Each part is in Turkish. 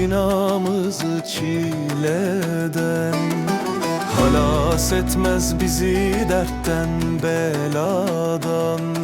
Günahımızı çileden Halas etmez bizi dertten beladan.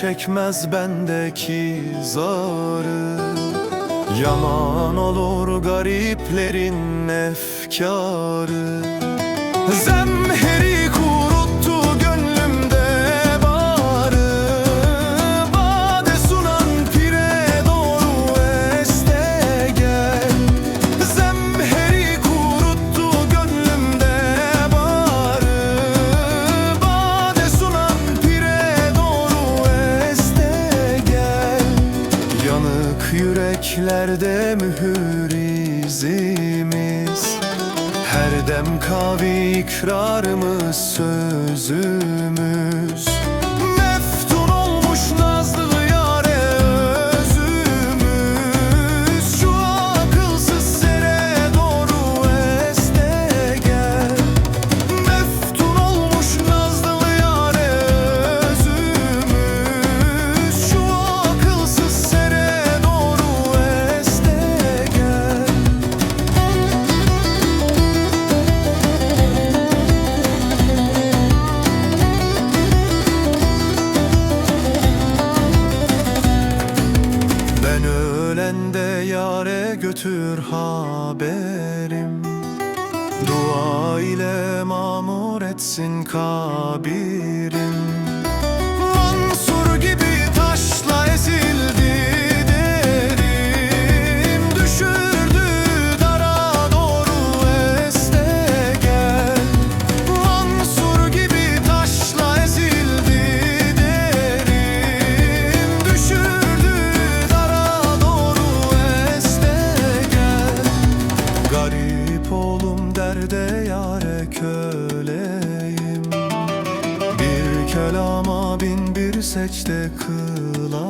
çekmez bendeki zarı. Yaman olur gariplerin efkarı. Zemhir yüreklerde mühür izimiz. Her dem kavi ikrarımız sözümüz. yare götür haberim. Dua ile mamur etsin kabirim. oğlum derde yare köleyim. Bir kelama bin bir secde kılar